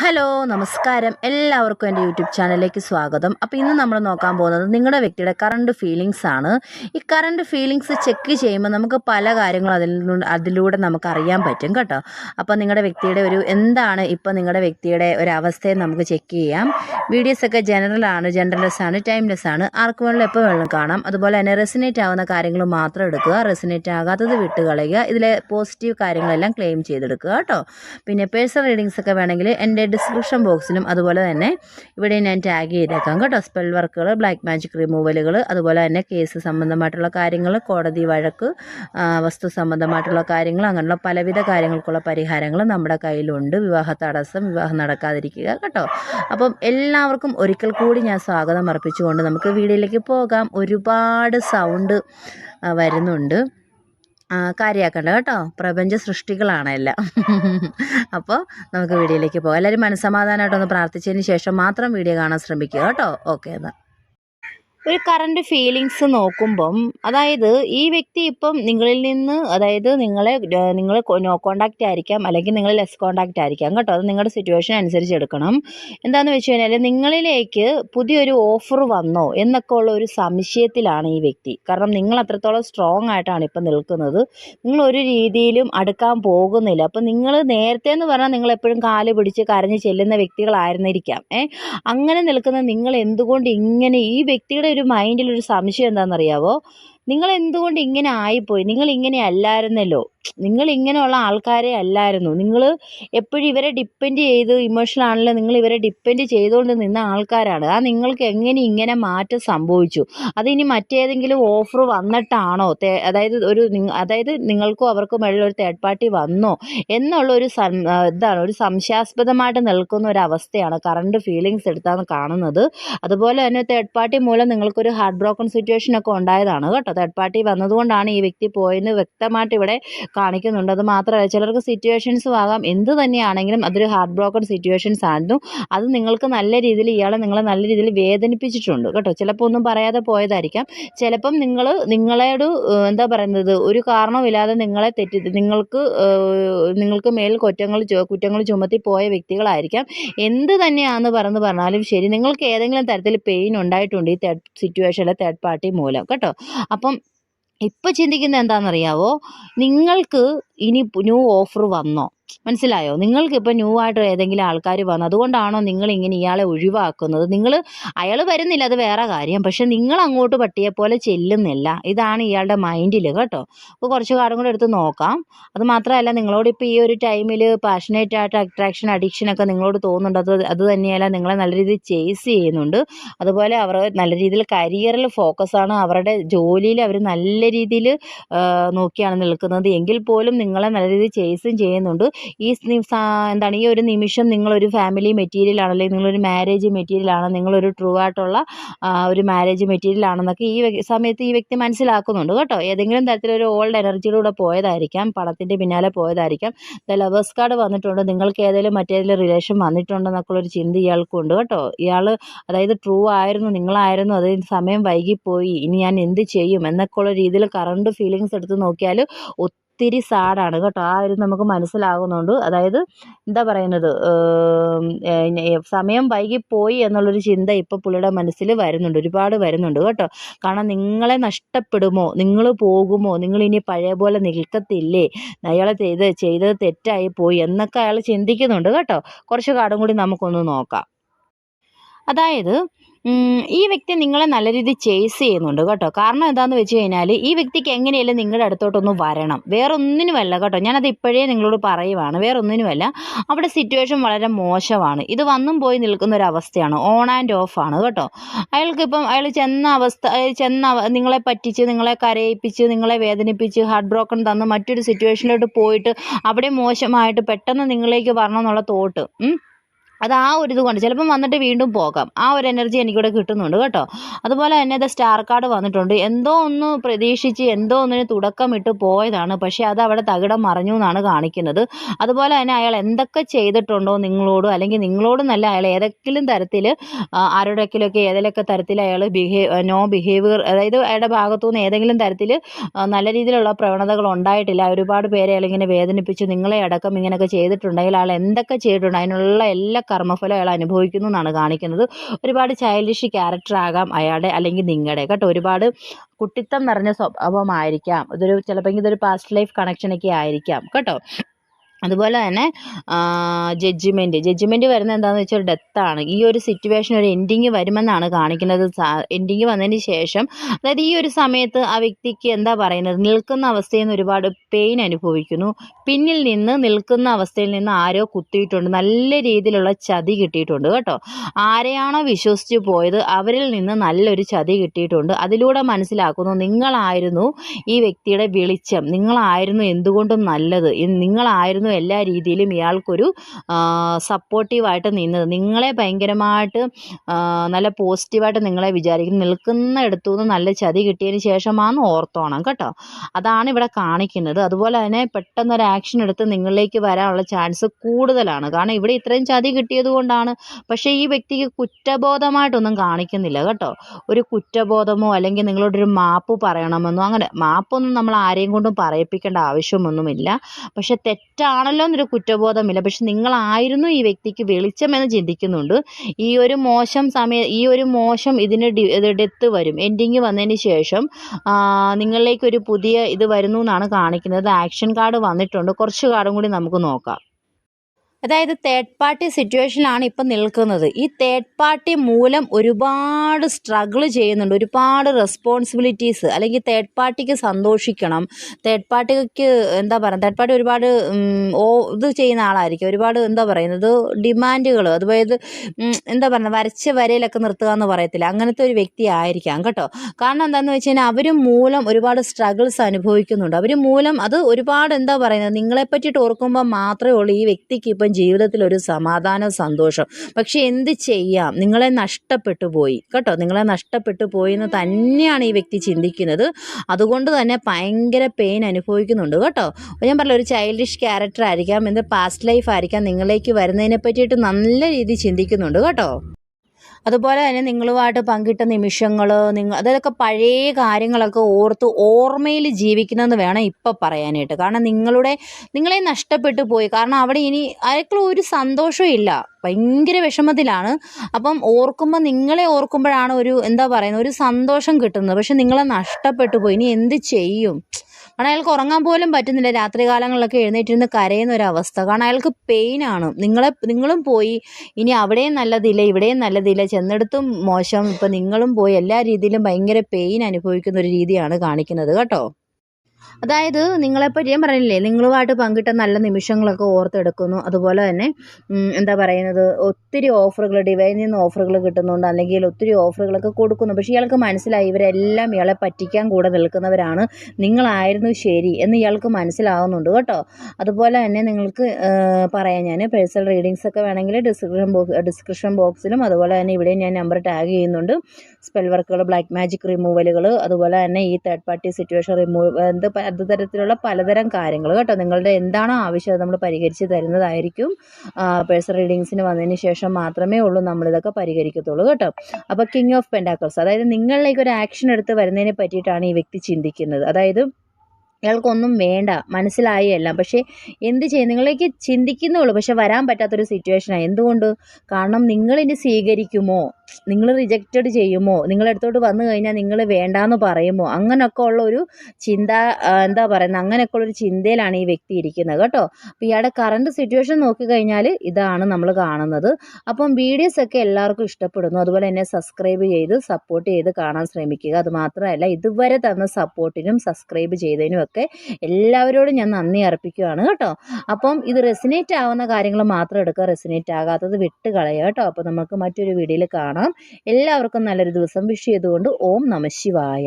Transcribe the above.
Hello നമസ്കാരം. എല്ലാവർക്കും എന്റെ യൂട്യൂബ് ചാനലിലേക്ക് സ്വാഗതം. അപ്പോൾ ഇന്ന് നമ്മൾ നോക്കാൻ പോകുന്നത് നിങ്ങളുടെ വ്യക്തിയുടെ കറണ്ട് ഫീലിങ്സ് ആണ്. ഈ കറണ്ട് ഫീലിങ്സ് ചെക്ക് ചെയ്യുമ്പോൾ നമുക്ക് പല കാര്യങ്ങളും അതിൽ അതിലൂടെ നമുക്ക് അറിയാൻ പറ്റും കേട്ടോ. അപ്പോൾ നിങ്ങളുടെ വ്യക്തിയുടെ ഒരു എന്താണ് ഇപ്പോൾ നിങ്ങളുടെ വ്യക്തിയുടെ ഒരു അവസ്ഥയെ നമുക്ക് ചെക്ക് ചെയ്യാം. വീഡിയോസ് ഒക്കെ ജനറൽ ആണ് ജനറൽലെസ് ആണ് ടൈംലെസ് ആണ്. ആർക്ക് വേണമെങ്കിലും എപ്പോൾ വേണമെങ്കിലും കാണാം. അതുപോലെ തന്നെ റെസിനേറ്റ് ആവുന്ന കാര്യങ്ങൾ മാത്രം എടുക്കുക. റെസിനേറ്റ് ആകാത്തത് വിട്ട് കളയുക. ഇതിലെ പോസിറ്റീവ് കാര്യങ്ങളെല്ലാം ക്ലെയിം ചെയ്തെടുക്കുക കേട്ടോ. പിന്നെ പേഴ്സണൽ റീഡിങ്സ് ഒക്കെ വേണമെങ്കിൽ എന്റെ ഡിസ്ക്രിപ്ഷൻ ബോക്സിലും അതുപോലെ തന്നെ ഇവിടെ ഞാൻ ടാഗ് ചെയ്തേക്കാം കേട്ടോ. സ്പെൽ വർക്കുകൾ ബ്ലാക്ക് മാജിക് റിമൂവലുകൾ അതുപോലെ തന്നെ കേസ് സംബന്ധമായിട്ടുള്ള കാര്യങ്ങൾ കോടതി വഴക്ക് വസ്തു സംബന്ധമായിട്ടുള്ള കാര്യങ്ങൾ അങ്ങനെയുള്ള പലവിധ കാര്യങ്ങൾക്കുള്ള പരിഹാരങ്ങൾ നമ്മുടെ കയ്യിലുണ്ട്. വിവാഹ തടസ്സം വിവാഹം നടക്കാതിരിക്കുക കേട്ടോ. അപ്പം എല്ലാവർക്കും ഒരിക്കൽ കൂടി ഞാൻ സ്വാഗതം അർപ്പിച്ചുകൊണ്ട് നമുക്ക് വീഡിയോയിലേക്ക് പോകാം. ഒരുപാട് സൗണ്ട് വരുന്നുണ്ട്. കാര്യമാക്കണ്ട കേട്ടോ. പ്രപഞ്ച സൃഷ്ടികളാണ് എല്ലാം. അപ്പോൾ നമുക്ക് വീഡിയോയിലേക്ക് പോകാം. എല്ലാവരും മനസ്സമാധാനമായിട്ടൊന്ന് പ്രാർത്ഥിച്ചതിന് ശേഷം മാത്രം വീഡിയോ കാണാൻ ശ്രമിക്കുക കേട്ടോ. ഓക്കെ എന്നാൽ ഒരു കറണ്ട് ഫീലിങ്സ് നോക്കുമ്പം അതായത് ഈ വ്യക്തി ഇപ്പം നിങ്ങളിൽ നിന്ന് അതായത് നിങ്ങളെ നിങ്ങൾ നോ കോണ്ടാക്റ്റ് ആയിരിക്കാം അല്ലെങ്കിൽ നിങ്ങൾ ലെസ് കോണ്ടാക്റ്റ് ആയിരിക്കാം കേട്ടോ. അത് നിങ്ങളുടെ സിറ്റുവേഷൻ അനുസരിച്ച് എടുക്കണം. എന്താണെന്ന് വെച്ച് കഴിഞ്ഞാൽ നിങ്ങളിലേക്ക് പുതിയൊരു ഓഫർ വന്നോ എന്നൊക്കെ ഉള്ള ഒരു സംശയത്തിലാണ് ഈ വ്യക്തി. കാരണം നിങ്ങൾ അത്രത്തോളം സ്ട്രോങ് ആയിട്ടാണ് ഇപ്പം നിൽക്കുന്നത്. നിങ്ങൾ ഒരു രീതിയിലും അടുക്കാൻ പോകുന്നില്ല. അപ്പം നിങ്ങൾ നേരത്തെ എന്ന് പറഞ്ഞാൽ നിങ്ങൾ എപ്പോഴും കാൽ പിടിച്ച് കരഞ്ഞ് ചെല്ലുന്ന വ്യക്തികളായിരുന്നിരിക്കാം. ഏ? അങ്ങനെ നിൽക്കുന്ന നിങ്ങൾ എന്തുകൊണ്ട് ഇങ്ങനെ ഈ വ്യക്തിയുടെ ഒരു മൈൻഡിൽ ഒരു സംശയം എന്താണെന്നറിയാവോ? നിങ്ങൾ എന്തുകൊണ്ട് ഇങ്ങനെ ആയിപ്പോയി? നിങ്ങൾ ഇങ്ങനെ അല്ലായിരുന്നല്ലോ. നിങ്ങൾ ഇങ്ങനെയുള്ള ആൾക്കാരെ അല്ലായിരുന്നു. നിങ്ങൾ എപ്പോഴും ഇവരെ ഡിപ്പെൻഡ് ചെയ്ത് ഇമോഷണൽ ആണല്ലോ. നിങ്ങൾ ഇവരെ ഡിപ്പെൻഡ് ചെയ്തുകൊണ്ട് നിന്ന ആൾക്കാരാണ്. ആ നിങ്ങൾക്ക് എങ്ങനെ ഇങ്ങനെ മാറ്റം സംഭവിച്ചു? അതിനി മറ്റേതെങ്കിലും ഓഫർ വന്നിട്ടാണോ? അതായത് ഒരു അതായത് നിങ്ങൾക്കും അവർക്കും ഇടയിൽ ഒരു തേർഡ് പാർട്ടി വന്നോ? എന്നുള്ള ഒരു ഇതാണ്. ഒരു സംശയാസ്പദമായിട്ട് നിൽക്കുന്ന ഒരു അവസ്ഥയാണ് കറണ്ട് ഫീലിങ്സ് എടുത്താണ് കാണുന്നത്. അതുപോലെ തന്നെ തേർഡ് പാർട്ടി മൂലം നിങ്ങൾക്കൊരു ഹാർട്ട് ബ്രോക്കൺ സിറ്റുവേഷൻ ഒക്കെ ഉണ്ടായതാണ് കേട്ടോ. തേർഡ് പാർട്ടി വന്നതുകൊണ്ടാണ് ഈ വ്യക്തി പോയെന്ന് വ്യക്തമായിട്ട് ഇവിടെ കാണിക്കുന്നുണ്ട്. അത് മാത്രമല്ല ചിലർക്ക് സിറ്റുവേഷൻസും ആകാം. എന്ത് തന്നെയാണെങ്കിലും അതൊരു ഹാർട്ട് ബ്രോക്കൺ സിറ്റുവേഷൻസ് ആയിരുന്നു. അത് നിങ്ങൾക്ക് നല്ല രീതിയിൽ ഇയാളെ നിങ്ങളെ നല്ല രീതിയിൽ വേദനിപ്പിച്ചിട്ടുണ്ട് കേട്ടോ. ചിലപ്പോൾ ഒന്നും പറയാതെ പോയതായിരിക്കാം. ചിലപ്പം നിങ്ങൾ നിങ്ങളോട് എന്താ പറയുന്നത് ഒരു കാരണവുമില്ലാതെ നിങ്ങളെ തെറ്റി നിങ്ങൾക്ക് നിങ്ങൾക്ക് മേൽ കുറ്റങ്ങൾ കുറ്റങ്ങൾ ചുമത്തി പോയ വ്യക്തികളായിരിക്കാം. എന്ത് തന്നെയാണെന്ന് പറഞ്ഞ് പറഞ്ഞാലും ശരി നിങ്ങൾക്ക് ഏതെങ്കിലും തരത്തിൽ പെയിൻ ഉണ്ടായിട്ടുണ്ട് ഈ തേർഡ് സിറ്റുവേഷനിലെ തേർഡ് പാർട്ടി മൂലം കേട്ടോ. അപ്പം ഇപ്പം ചിന്തിക്കുന്നത് എന്താണെന്നറിയാവോ? നിങ്ങൾക്ക് ഇനി ന്യൂ ഓഫർ വന്നോ? മനസ്സിലായോ? നിങ്ങൾക്ക് ഇപ്പം ന്യൂ ആയിട്ട് ഏതെങ്കിലും ആൾക്കാർ വന്നു. അതുകൊണ്ടാണോ നിങ്ങൾ ഇങ്ങനെ ഇയാളെ ഒഴിവാക്കുന്നത്? നിങ്ങൾ അയാൾ വരുന്നില്ല അത് വേറെ കാര്യം. പക്ഷെ നിങ്ങൾ അങ്ങോട്ട് പട്ടിയെ പോലെ ചെല്ലുന്നില്ല. ഇതാണ് ഇയാളുടെ മൈൻഡിൽ കേട്ടോ. അപ്പോൾ കുറച്ച് കാലം കൂടെ എടുത്ത് നോക്കാം. അത് മാത്രമല്ല നിങ്ങളോട് ഇപ്പോൾ ഈ ഒരു ടൈമിൽ പാഷനേറ്റ് ആയിട്ട് അട്രാക്ഷൻ അഡിക്ഷൻ ഒക്കെ നിങ്ങളോട് തോന്നുന്നുണ്ട്. അത് അത് തന്നെയല്ല നിങ്ങളെ നല്ല രീതിയിൽ ചേസ് ചെയ്യുന്നുണ്ട്. അതുപോലെ അവർ നല്ല രീതിയിൽ കരിയറിൽ ഫോക്കസ് ആണ്. അവരുടെ ജോലിയിൽ അവർ നല്ല രീതിയിൽ നോക്കിയാണ് നിൽക്കുന്നത്. എങ്കിൽ പോലും നിങ്ങളെ നല്ല രീതിയിൽ ചേസും ചെയ്യുന്നുണ്ട്. ഈ എന്താണ് ഈ ഒരു നിമിഷം നിങ്ങളൊരു ഫാമിലി മെറ്റീരിയൽ ആണ് അല്ലെങ്കിൽ നിങ്ങളൊരു മാരേജ് മെറ്റീരിയൽ ആണ് നിങ്ങളൊരു ട്രൂ ആയിട്ടുള്ള ഒരു മാരേജ് മെറ്റീരിയൽ ആണെന്നൊക്കെ ഈ സമയത്ത് ഈ വ്യക്തി മനസ്സിലാക്കുന്നുണ്ട് കേട്ടോ. ഏതെങ്കിലും തരത്തിലൊരു ഓൾഡ് എനർജിയിലൂടെ പോയതായിരിക്കാം പണത്തിന്റെ പിന്നാലെ പോയതായിരിക്കാം. ലവേഴ്സ് കാർഡ് വന്നിട്ടുണ്ട് നിങ്ങൾക്ക് ഏതെങ്കിലും മറ്റേതെങ്കിലും റിലേഷൻ വന്നിട്ടുണ്ടെന്നൊക്കെ ഒരു ചിന്ത ഇയാൾക്കുണ്ട് കേട്ടോ. ഇയാൾ അതായത് ട്രൂ ആയിരുന്നു നിങ്ങളായിരുന്നു അത് സമയം വൈകിപ്പോയി ഇനി ഞാൻ എന്ത് ചെയ്യും എന്നൊക്കെയുള്ള രീതിയിൽ കറണ്ട് ഫീലിങ്സ് എടുത്ത് നോക്കിയാൽ ഒത്തിരി സാഡാണ് കേട്ടോ. ആ ഒരു നമുക്ക് മനസ്സിലാകുന്നുണ്ട്. അതായത് എന്താ പറയുന്നത്? സമയം വൈകി പോയി സമയം വൈകിപ്പോയി എന്നുള്ളൊരു ചിന്ത ഇപ്പോൾ പുള്ളിയുടെ മനസ്സിൽ വരുന്നുണ്ട്. ഒരുപാട് വരുന്നുണ്ട് കേട്ടോ. കാരണം നിങ്ങളെ നഷ്ടപ്പെടുമോ? നിങ്ങൾ പോകുമോ? നിങ്ങൾ ഇനി പഴയ പോലെ നിൽക്കത്തില്ലേ? അയാൾ ചെയ്ത് ചെയ്തത് തെറ്റായി പോയി എന്നൊക്കെ അയാൾ ചിന്തിക്കുന്നുണ്ട് കേട്ടോ. കുറച്ച് കാടും കൂടി നമുക്കൊന്ന് നോക്കാം. അതായത് ഈ വ്യക്തി നിങ്ങളെ നല്ല രീതിയിൽ ചേസ് ചെയ്യുന്നുണ്ട് കേട്ടോ. കാരണം എന്താണെന്ന് വെച്ച് കഴിഞ്ഞാൽ ഈ വ്യക്തിക്ക് എങ്ങനെയല്ല നിങ്ങളുടെ അടുത്തോട്ടൊന്ന് വരണം. വേറെ ഒന്നിനുമല്ല കേട്ടോ. ഞാനത് ഇപ്പോഴേ നിങ്ങളോട് പറയുവാണ്. വേറെ ഒന്നിനുമല്ല അവിടെ സിറ്റുവേഷൻ വളരെ മോശമാണ്. ഇത് വന്നും പോയി നിൽക്കുന്ന ഒരു അവസ്ഥയാണ്. ഓൺ ആൻഡ് ഓഫ് ആണ് കേട്ടോ. അയാൾക്ക് ഇപ്പം അയാൾ ചെന്ന അവസ്ഥ ചെന്ന നിങ്ങളെ പറ്റിച്ച് നിങ്ങളെ കരയിപ്പിച്ച് നിങ്ങളെ വേദനിപ്പിച്ച് ഹാർട്ട് ബ്രോക്കൺ തന്ന് മറ്റൊരു സിറ്റുവേഷനിലോട്ട് പോയിട്ട് അവിടെ മോശമായിട്ട് പെട്ടെന്ന് നിങ്ങളിലേക്ക് വരണം എന്നുള്ള തോട്ട്. അത് ആ ഒരു ഇത് കൊണ്ട് ചിലപ്പം വന്നിട്ട് വീണ്ടും പോകാം. ആ ഒരു എനർജി എനിക്കിവിടെ കിട്ടുന്നുണ്ട് കേട്ടോ. അതുപോലെ തന്നെ ഇത് സ്റ്റാർ കാർഡ് വന്നിട്ടുണ്ട്. എന്തോ ഒന്ന് പ്രതീക്ഷിച്ച് എന്തോ ഒന്നിന് തുടക്കമിട്ട് പോയതാണ്. പക്ഷേ അത് അവിടെ തകിടം മറിഞ്ഞു എന്നാണ് കാണിക്കുന്നത്. അതുപോലെ തന്നെ അയാൾ എന്തൊക്കെ ചെയ്തിട്ടുണ്ടോ നിങ്ങളോട്? അല്ലെങ്കിൽ നിങ്ങളോടൊന്നല്ല അയാൾ ഏതെങ്കിലും തരത്തിൽ ആരുടെക്കിലൊക്കെ ഏതെങ്കിലുമൊക്കെ തരത്തിൽ അയാൾ ബിഹേവ് നോ ബിഹേവിയർ അതായത് അയാളുടെ ഭാഗത്തുനിന്ന് ഏതെങ്കിലും തരത്തിൽ നല്ല രീതിയിലുള്ള പ്രവണതകൾ ഉണ്ടായിട്ടില്ല. ഒരുപാട് പേരെ അയാൾ ഇങ്ങനെ വേദനിപ്പിച്ച്. നിങ്ങളെ അടക്കം ഇങ്ങനെയൊക്കെ ചെയ്തിട്ടുണ്ടെങ്കിൽ അയാൾ എന്തൊക്കെ ചെയ്തിട്ടുണ്ട്? അതിനുള്ള എല്ലാ കർമ്മഫലം അയാൾ അനുഭവിക്കുന്നു എന്നാണ് കാണിക്കുന്നത്. ഒരുപാട് ചൈൽഡിഷ് ക്യാരക്ടർ ആകാം അയാളുടെ അല്ലെങ്കിൽ നിങ്ങളുടെ. കേട്ടോ ഒരുപാട് കുട്ടിത്തം നിറഞ്ഞ സ്വഭാവമായിരിക്കാം. ഇതൊരു ചിലപ്പോൾ ഇതൊരു പാസ്റ്റ് ലൈഫ് കണക്ഷനൊക്കെ ആയിരിക്കാം. കേട്ടോ. അതുപോലെ തന്നെ ജഡ്ജ്മെന്റ് ജഡ്ജ്മെന്റ് വരുന്നത് എന്താണെന്ന് വെച്ചാൽ ഡെത്താണ് ഈ ഒരു സിറ്റുവേഷൻ ഒരു എൻഡിങ് വരുമെന്നാണ് കാണിക്കുന്നത്. എൻഡിങ് വന്നതിന് ശേഷം അതായത് ഈ ഒരു സമയത്ത് ആ വ്യക്തിക്ക് എന്താ പറയുന്നത്? നിൽക്കുന്ന അവസ്ഥയിൽ നിന്ന് ഒരുപാട് പെയിൻ അനുഭവിക്കുന്നു. പിന്നിൽ നിന്ന് നിൽക്കുന്ന അവസ്ഥയിൽ നിന്ന് ആരോ കുത്തിയിട്ടുണ്ട്. നല്ല രീതിയിലുള്ള ചതി കിട്ടിയിട്ടുണ്ട് കേട്ടോ. ആരെയാണോ വിശ്വസിച്ച് പോയത് അവരിൽ നിന്ന് നല്ലൊരു ചതി കിട്ടിയിട്ടുണ്ട്. അതിലൂടെ മനസ്സിലാക്കുന്നു നിങ്ങളായിരുന്നു ഈ വ്യക്തിയുടെ വെളിച്ചം. നിങ്ങളായിരുന്നു എന്തുകൊണ്ടും നല്ലത്. ഇ- നിങ്ങളായിരുന്നു എല്ലാ രീതിയിലും ഇയാൾക്കൊരു സപ്പോർട്ടീവായിട്ട് നിന്നത്. നിങ്ങളെ ഭയങ്കരമായിട്ട് നല്ല പോസിറ്റീവായിട്ട് നിങ്ങളെ വിചാരിക്കും നിൽക്കുന്ന എടുത്തു നിന്ന് നല്ല ചതി കിട്ടിയതിന് ശേഷമാണ് ഓർത്തോണം കേട്ടോ. അതാണ് ഇവിടെ കാണിക്കുന്നത്. അതുപോലെ തന്നെ പെട്ടെന്നൊരു ആക്ഷൻ എടുത്ത് നിങ്ങളിലേക്ക് വരാനുള്ള ചാൻസ് കൂടുതലാണ്. കാരണം ഇവിടെ ഇത്രയും ചതി കിട്ടിയത് കൊണ്ടാണ്. പക്ഷേ ഈ വ്യക്തിക്ക് കുറ്റബോധമായിട്ടൊന്നും കാണിക്കുന്നില്ല കേട്ടോ. ഒരു കുറ്റബോധമോ അല്ലെങ്കിൽ നിങ്ങളോടൊരു മാപ്പ് പറയണമെന്നോ അങ്ങനെ മാപ്പൊന്നും നമ്മൾ ആരെയും കൊണ്ടും പറയിപ്പിക്കേണ്ട ആവശ്യമൊന്നുമില്ല. പക്ഷെ തെറ്റാണല്ലോ എന്നൊരു കുറ്റബോധമില്ല. പക്ഷെ നിങ്ങളായിരുന്നു ഈ വ്യക്തിക്ക് വെളിച്ചമെന്ന് ചിന്തിക്കുന്നുണ്ട്. ഈ ഒരു മോശം സമയ ഈ ഒരു മോശം ഇതിന് ഡെത്ത് വരും. എൻഡിങ് വന്നതിന് ശേഷം നിങ്ങളിലേക്ക് ഒരു പുതിയ ഇത് വരുന്നു എന്നാണ് കാണിക്കുന്നത്. ആക്ഷൻ കാർഡ് വന്നിട്ടുണ്ട്. കുറച്ച് കാർഡും കൂടി നമുക്ക് നോക്കാം. അതായത് തേർഡ് പാർട്ടി സിറ്റുവേഷനിലാണ് ഇപ്പം നിൽക്കുന്നത്. ഈ തേർഡ് പാർട്ടി മൂലം ഒരുപാട് സ്ട്രഗിൾ ചെയ്യുന്നുണ്ട്. ഒരുപാട് റെസ്പോൺസിബിലിറ്റീസ് അല്ലെങ്കിൽ തേർഡ് പാർട്ടിക്ക് സന്തോഷിക്കണം. തേർഡ് പാർട്ടിക്ക് എന്താ പറയുക തേർഡ് പാർട്ടി ഒരുപാട് ഓ ഇത് ചെയ്യുന്ന ആളായിരിക്കും. ഒരുപാട് എന്താ പറയുന്നത് ഡിമാൻഡുകൾ അതുപോലെ എന്താ പറയുക വരച്ച വരയിലൊക്കെ നിർത്തുക എന്ന് പറയത്തില്ല. അങ്ങനത്തെ ഒരു വ്യക്തി ആയിരിക്കാം കേട്ടോ. കാരണം എന്താണെന്ന് വെച്ച് കഴിഞ്ഞാൽ അവർ മൂലം ഒരുപാട് സ്ട്രഗിൾസ് അനുഭവിക്കുന്നുണ്ട്. അവർ മൂലം അത് ഒരുപാട് എന്താ പറയുന്നത് നിങ്ങളെ പറ്റിയിട്ട് ഓർക്കുമ്പോൾ മാത്രമേ ഉള്ളൂ ഈ വ്യക്തിക്ക് ഇപ്പം ജീവിതത്തിൽ ഒരു സമാധാനം സന്തോഷം പക്ഷെ എന്ത് ചെയ്യാം? നിങ്ങളെ നഷ്ടപ്പെട്ടു പോയി. കേട്ടോ? നിങ്ങളെ നഷ്ടപ്പെട്ടു പോയി എന്ന് തന്നെയാണ് ഈ വ്യക്തി ചിന്തിക്കുന്നത്. അതുകൊണ്ട് തന്നെ ഭയങ്കര പെയിൻ അനുഭവിക്കുന്നുണ്ട്. കേട്ടോ? ഞാൻ പറഞ്ഞ ഒരു ചൈൽഡിഷ് ക്യാരക്ടർ ആയിരിക്കാം എന്ത് പാസ്റ്റ് ലൈഫ് ആയിരിക്കാം നിങ്ങളിലേക്ക് വരുന്നതിനെ പറ്റിയിട്ട് നല്ല രീതിയിൽ ചിന്തിക്കുന്നുണ്ട്. കേട്ടോ? അതുപോലെ തന്നെ നിങ്ങളുമായിട്ട് പങ്കിട്ട നിമിഷങ്ങൾ നിങ്ങൾ അതൊക്കെ പഴയ കാര്യങ്ങളൊക്കെ ഓർത്ത് ഓർമ്മയിൽ ജീവിക്കുന്നതെന്ന് വേണം ഇപ്പം പറയാനായിട്ട്. കാരണം നിങ്ങളുടെ നിങ്ങളെ നഷ്ടപ്പെട്ടു പോയി. കാരണം അവിടെ ഇനി അയാൾക്കുള്ള ഒരു സന്തോഷവും ഇല്ല. ഭയങ്കര വിഷമത്തിലാണ്. അപ്പം ഓർക്കുമ്പോൾ നിങ്ങളെ ഓർക്കുമ്പോഴാണ് ഒരു എന്താ പറയുന്നത് ഒരു സന്തോഷം കിട്ടുന്നത്. പക്ഷെ നിങ്ങളെ നഷ്ടപ്പെട്ടു പോയി. ഇനി എന്ത് ചെയ്യും? കാരണം അയാൾക്ക് ഉറങ്ങാൻ പോലും പറ്റുന്നില്ല. രാത്രി കാലങ്ങളിലൊക്കെ എഴുന്നേറ്റിരുന്ന് കരയുന്ന ഒരു അവസ്ഥ. കാരണം അയാൾക്ക് പെയിനാണ് നിങ്ങളെ നിങ്ങളും പോയി. ഇനി അവിടെയും നല്ലതില്ല ഇവിടെയും നല്ലതില്ല. ചെന്നിടത്തും മോശം. ഇപ്പം നിങ്ങളും പോയി. എല്ലാ രീതിയിലും ഭയങ്കര പെയിൻ അനുഭവിക്കുന്ന ഒരു രീതിയാണ് കാണിക്കുന്നത്. കേട്ടോ? അതായത് നിങ്ങളെപ്പറ്റി ഞാൻ പറഞ്ഞില്ലേ നിങ്ങളുമായിട്ട് പങ്കിട്ട നല്ല നിമിഷങ്ങളൊക്കെ ഓർത്തെടുക്കുന്നു. അതുപോലെ തന്നെ എന്താ പറയുന്നത് ഒത്തിരി ഓഫറുകൾ ഡിവൈനിൽ നിന്ന് ഓഫറുകൾ കിട്ടുന്നുണ്ട് അല്ലെങ്കിൽ ഒത്തിരി ഓഫറുകളൊക്കെ കൊടുക്കുന്നു. പക്ഷേ ഇയാൾക്ക് മനസ്സിലായി ഇവരെല്ലാം ഇയാളെ പറ്റിക്കാൻ കൂടെ നിൽക്കുന്നവരാണ്. നിങ്ങളായിരുന്നു ശരി എന്ന് ഇയാൾക്ക് മനസ്സിലാവുന്നുണ്ട് കേട്ടോ. അതുപോലെ തന്നെ നിങ്ങൾക്ക് പറയാം ഞാൻ പേഴ്സണൽ റീഡിങ്സ് ഒക്കെ വേണമെങ്കിൽ ഡിസ്ക്രിപ്ഷൻ ബോക്സ് ഡിസ്ക്രിപ്ഷൻ ബോക്സിലും അതുപോലെ തന്നെ ഇവിടെ ഞാൻ നമ്പർ ടാഗ് ചെയ്യുന്നുണ്ട്. സ്പെൽ വർക്കുകൾ ബ്ലാക്ക് മാജിക് റിമൂവലുകൾ അതുപോലെ തന്നെ ഈ തേർഡ് പാർട്ടി സിറ്റുവേഷൻ റിമൂവ് എന്ത് അത് തരത്തിലുള്ള പലതരം കാര്യങ്ങൾ കേട്ടോ. നിങ്ങളുടെ എന്താണോ ആവശ്യം അത് നമ്മൾ പരിഹരിച്ച് തരുന്നതായിരിക്കും. പേഴ്സണൽ റീഡിങ്സിന് വന്നതിന് ശേഷം മാത്രമേ ഉള്ളൂ നമ്മളിതൊക്കെ പരിഹരിക്കത്തുള്ളൂ കേട്ടോ. അപ്പോൾ കിങ് ഓഫ് പെൻഡാക്കിൾസ് അതായത് നിങ്ങളിലേക്ക് ഒരു ആക്ഷൻ എടുത്ത് വരുന്നതിനെ പറ്റിയിട്ടാണ് ഈ വ്യക്തി ചിന്തിക്കുന്നത്. അതായത് ഇയാൾക്കൊന്നും വേണ്ട മനസ്സിലായി എല്ലാം. പക്ഷേ എന്ത് ചെയ്യും? നിങ്ങളേക്ക് ചിന്തിക്കുന്നുള്ളൂ പക്ഷെ വരാൻ പറ്റാത്തൊരു സിറ്റുവേഷനാണ് എന്തുകൊണ്ട്? കാരണം നിങ്ങളിനി സ്വീകരിക്കുമോ? നിങ്ങൾ റിജക്റ്റഡ് ചെയ്യുമോ? നിങ്ങളടുത്തോട്ട് വന്നു കഴിഞ്ഞാൽ നിങ്ങൾ വേണ്ടാന്ന് പറയുമോ? അങ്ങനെയൊക്കെ ഉള്ള ഒരു ചിന്ത എന്താ പറയുന്നത് അങ്ങനെയൊക്കെ ഉള്ളൊരു ചിന്തയിലാണ് ഈ വ്യക്തി ഇരിക്കുന്നത് കേട്ടോ. അപ്പോൾ ഇയാളുടെ കറണ്ട് സിറ്റുവേഷൻ നോക്കിക്കഴിഞ്ഞാൽ ഇതാണ് നമ്മൾ കാണുന്നത്. അപ്പം വീഡിയോസ് ഒക്കെ എല്ലാവർക്കും ഇഷ്ടപ്പെടുന്നു. അതുപോലെ തന്നെ സബ്സ്ക്രൈബ് ചെയ്ത് സപ്പോർട്ട് ചെയ്ത് കാണാൻ ശ്രമിക്കുക. അത് മാത്രമല്ല ഇതുവരെ തന്ന സപ്പോർട്ടിനും സബ്സ്ക്രൈബ് ചെയ്തതിനും ഒക്കെ എല്ലാവരോടും ഞാൻ നന്ദി അർപ്പിക്കുകയാണ് കേട്ടോ. അപ്പം ഇത് റെസിനേറ്റ് ആവുന്ന കാര്യങ്ങൾ മാത്രം എടുക്കുക. റെസിനേറ്റ് ആകാത്തത് വിട്ട് കളയുക കേട്ടോ. അപ്പോൾ നമുക്ക് മറ്റൊരു വീഡിയോയിൽ കാണാം. എല്ലാവർക്കും നല്ലൊരു ദിവസം. വിഷ് ചെയ്തുകൊണ്ട് ഓം നമ ശിവായ.